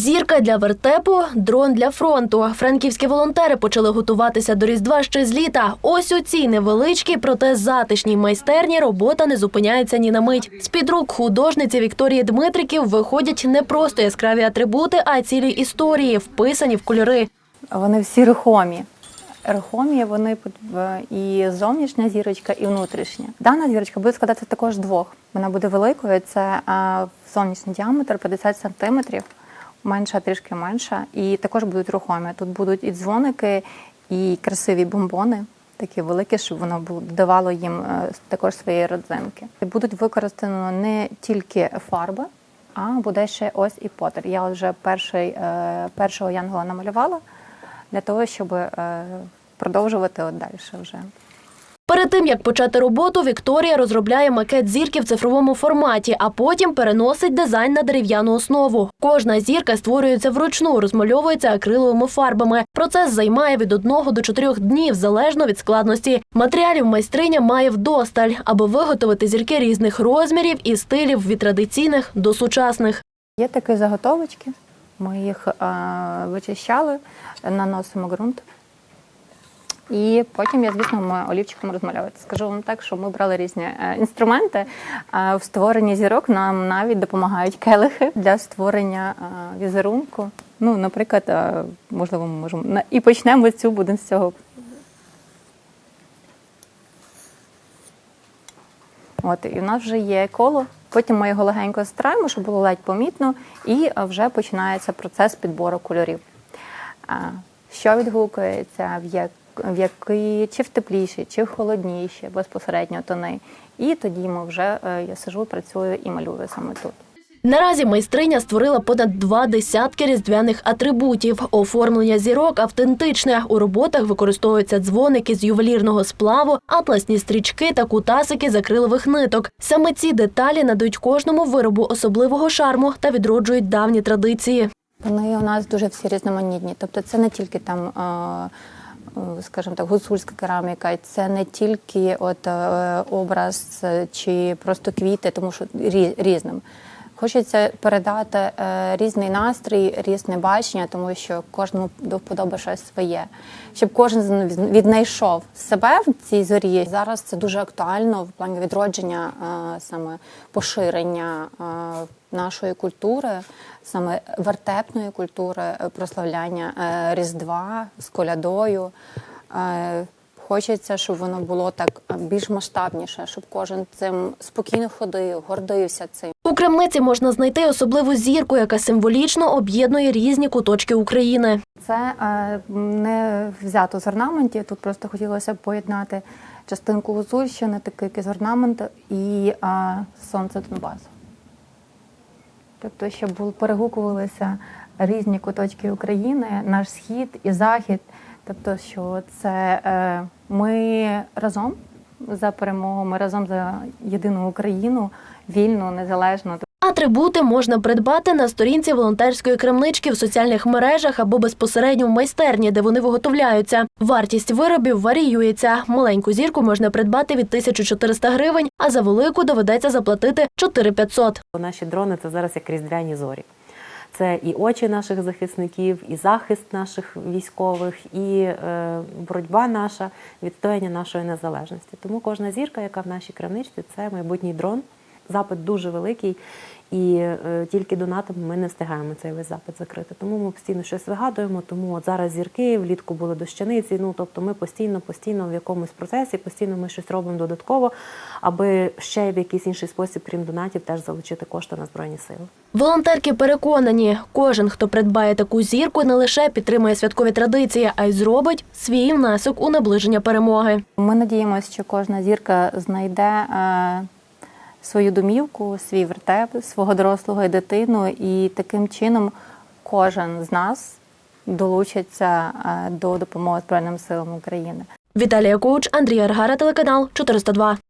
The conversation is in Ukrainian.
Зірка для вертепу, дрон для фронту. Франківські волонтери почали готуватися до Різдва ще з літа. Ось у цій невеличкій, проте затишній майстерні робота не зупиняється ні на мить. З під рук художниці Вікторії Дмитриків виходять не просто яскраві атрибути, а цілі історії, вписані в кольори. Вони всі рухомі. Рухомі вони в- і зовнішня зірочка, і внутрішня. Дана зірочка буде складатися також двох. Вона буде великою. Це а, зовнішній діаметр 50 сантиметрів, менша, трішки менша. І також будуть рухомі. Тут будуть і дзвоники, і красиві бомбони. Такі великі, щоб воно було додавало їм е, також своєї родзинки. Будуть використано не тільки фарби, а буде ще ось і потер. Я вже перший, е, першого янгола намалювала для того, щоб е, продовжувати от далі вже. Перед тим як почати роботу, Вікторія розробляє макет зірки в цифровому форматі, а потім переносить дизайн на дерев'яну основу. Кожна зірка створюється вручну, розмальовується акриловими фарбами. Процес займає від одного до чотирьох днів залежно від складності. Матеріалів майстриня має вдосталь, аби виготовити зірки різних розмірів і стилів від традиційних до сучасних. Є такі заготовочки. Ми їх вичищали, наносимо ґрунт. І потім я, звісно, олівчиком розмальовувати. Скажу вам так, що ми брали різні е, інструменти. Е, в створенні зірок нам навіть допомагають келихи для створення е, візерунку. Ну, наприклад, можливо, ми можемо і почнемо цю будемо з цього. От, і в нас вже є коло. Потім ми його легенько стираємо, щоб було ледь помітно, і вже починається процес підбору кольорів. Що відгукується, в, як, в які, чи в тепліші, чи в холодніші безпосередньо тони. І тоді ми вже е, я сижу, працюю і малюю саме тут. Наразі майстриня створила понад два десятки різдвяних атрибутів. Оформлення зірок автентичне. У роботах використовуються дзвоники з ювелірного сплаву, атласні стрічки та кутасики з акрилових ниток. Саме ці деталі надають кожному виробу особливого шарму та відроджують давні традиції. Вони у нас дуже всі різноманітні. Тобто це не тільки там, е, скажімо так, гуцульська кераміка, це не тільки от е, образ чи просто квіти, тому що рі- різним. Хочеться передати е, різний настрій, різне бачення, тому що кожному до щось своє, щоб кожен віднайшов себе в цій зорі. Зараз це дуже актуально в плані відродження е, саме поширення е, нашої культури, саме вертепної культури, прославляння Різдва з колядою. Хочеться, щоб воно було так більш масштабніше, щоб кожен цим спокійно ходив, гордився цим. Крамниці можна знайти особливу зірку, яка символічно об'єднує різні куточки України. Це е, не взято з орнаментів. Тут просто хотілося б поєднати частинку гуцульщини, такий якийсь орнамент і е, сонце Донбасу. Тобто, щоб перегукувалися різні куточки України, наш схід і захід. Тобто, що це е, ми разом за перемогу, ми разом за єдину Україну, вільну, незалежну. Атрибути можна придбати на сторінці волонтерської крамнички в соціальних мережах або безпосередньо в майстерні, де вони виготовляються. Вартість виробів варіюється. Маленьку зірку можна придбати від 1400 гривень, а за велику доведеться заплатити 4500. Наші дрони це зараз як різдвяні зорі. Це і очі наших захисників, і захист наших військових, і е, боротьба наша, відстояння нашої незалежності. Тому кожна зірка, яка в нашій крамничці, це майбутній дрон. Запит дуже великий, і е, тільки донатом ми не встигаємо цей весь запит закрити. Тому ми постійно щось вигадуємо. Тому от зараз зірки влітку були дощаниці. Ну тобто, ми постійно, постійно в якомусь процесі, постійно ми щось робимо додатково, аби ще в якийсь інший спосіб, крім донатів, теж залучити кошти на збройні сили. Волонтерки переконані, кожен, хто придбає таку зірку, не лише підтримує святкові традиції, а й зробить свій внесок у наближення перемоги. Ми надіємося, що кожна зірка знайде е, свою домівку, свій вертеп, свого дорослого і дитину, і таким чином кожен з нас долучиться е, до допомоги Збройним силам України. Віталія Коуч, Андрій Аргара, телеканал 402.